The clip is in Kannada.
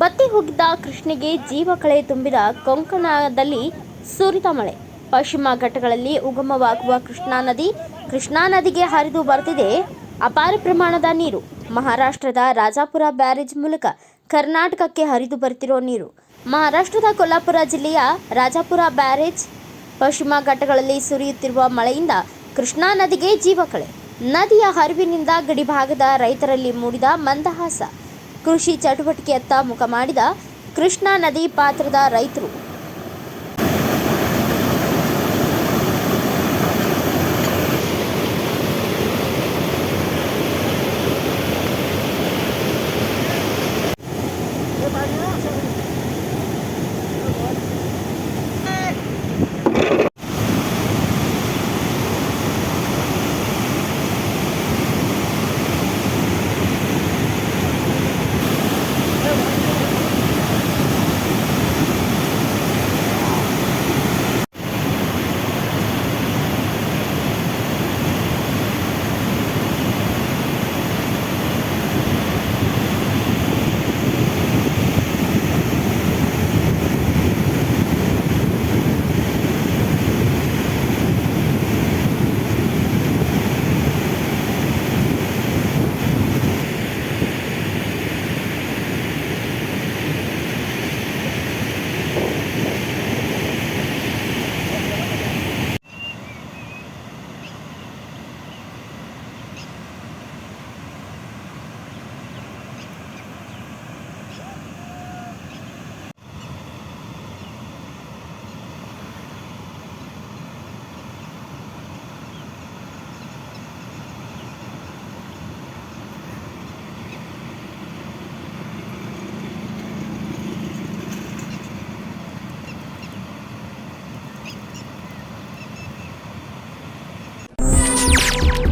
ಬತ್ತಿ ಹೋಗಿದ್ದ ಕೃಷ್ಣೆಗೆ ಜೀವ ಕಳೆ ತುಂಬಿದ ಕೊಂಕಣದಲ್ಲಿ ಸುರಿದ ಮಳೆ. ಪಶ್ಚಿಮ ಘಟ್ಟಗಳಲ್ಲಿ ಉಗಮವಾಗುವ ಕೃಷ್ಣಾ ನದಿ, ಕೃಷ್ಣಾ ನದಿಗೆ ಹರಿದು ಬರ್ತಿದೆ ಅಪಾರ ಪ್ರಮಾಣದ ನೀರು. ಮಹಾರಾಷ್ಟ್ರದ ರಾಜಾಪುರ ಬ್ಯಾರೇಜ್ ಮೂಲಕ ಕರ್ನಾಟಕಕ್ಕೆ ಹರಿದು ಬರ್ತಿರೋ ನೀರು. ಮಹಾರಾಷ್ಟ್ರದ ಕೊಲ್ಲಾಪುರ ಜಿಲ್ಲೆಯ ರಾಜಾಪುರ ಬ್ಯಾರೇಜ್, ಪಶ್ಚಿಮ ಘಟ್ಟಗಳಲ್ಲಿ ಸುರಿಯುತ್ತಿರುವ ಮಳೆಯಿಂದ ಕೃಷ್ಣಾ ನದಿಗೆ ಜೀವಕಳೆ ನದಿಯ ಹರಿವಿನಿಂದ ಗಡಿಭಾಗದ ರೈತರಲ್ಲಿ ಮೂಡಿದ ಮಂದಹಾಸ. ಕೃಷಿ ಚಟುವಟಿಕೆಯತ್ತ ಮುಖ ಮಾಡಿದ ಕೃಷ್ಣಾ ನದಿ ಪಾತ್ರದ ರೈತರು.